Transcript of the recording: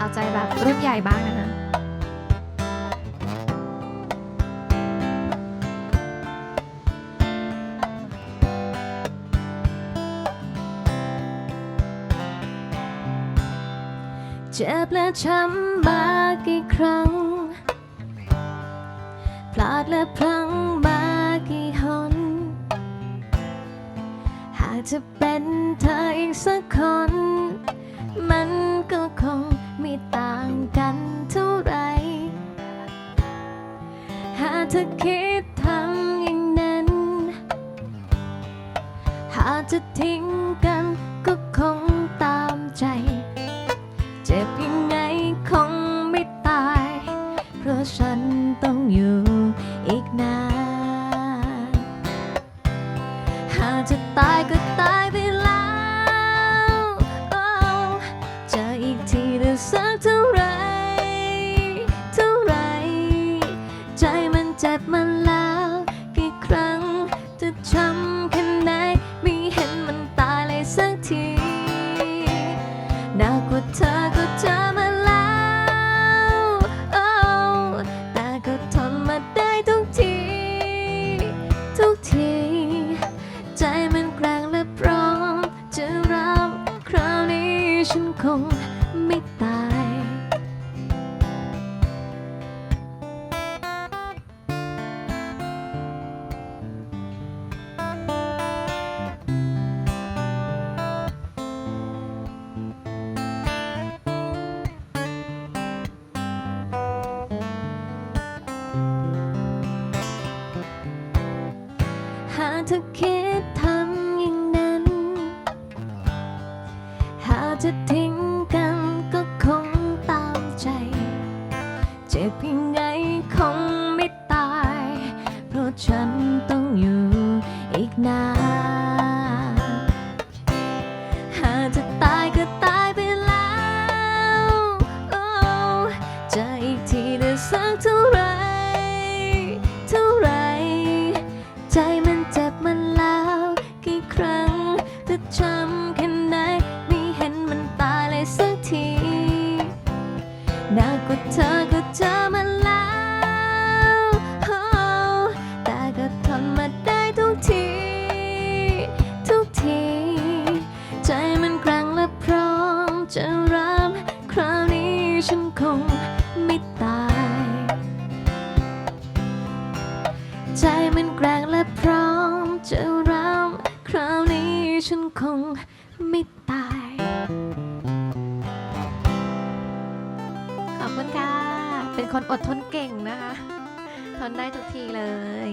เอาใจแบบรุ่นใหญ่บ้างนะคะเจ็บและช้ำมากี่ครั้ง พลาดและพลั้งมากี่หน หากจะเป็นเธออีกสักคน หากเธอคิดทำอย่างนั้น หากจะทิ้งกันก็คงตามใจ เจ็บยังไงคงไม่ตาย เพราะฉันต้องอยู่อีกนาน หากจะตายก็ตาย หนักกว่าเธอก็เจอมาแล้วโอ้แต่ก็ทนมาได้ทุกที ทุกที ใจมันแกร่งและพร้อมจะรับคราวนี้ฉันคง ธอคิดทำอย่างนั้น หากจะทิ้งกันก็คงตามใจ เจ็บเพียงไง ฉันคงไม่ตาย ใจมันแกร่งและพร้อมจะรับคราวนี้ฉันคงไม่ตาย ขอบคุณค่ะ เป็นคนอดทนเก่งนะคะ ทนได้ทุกทีเลย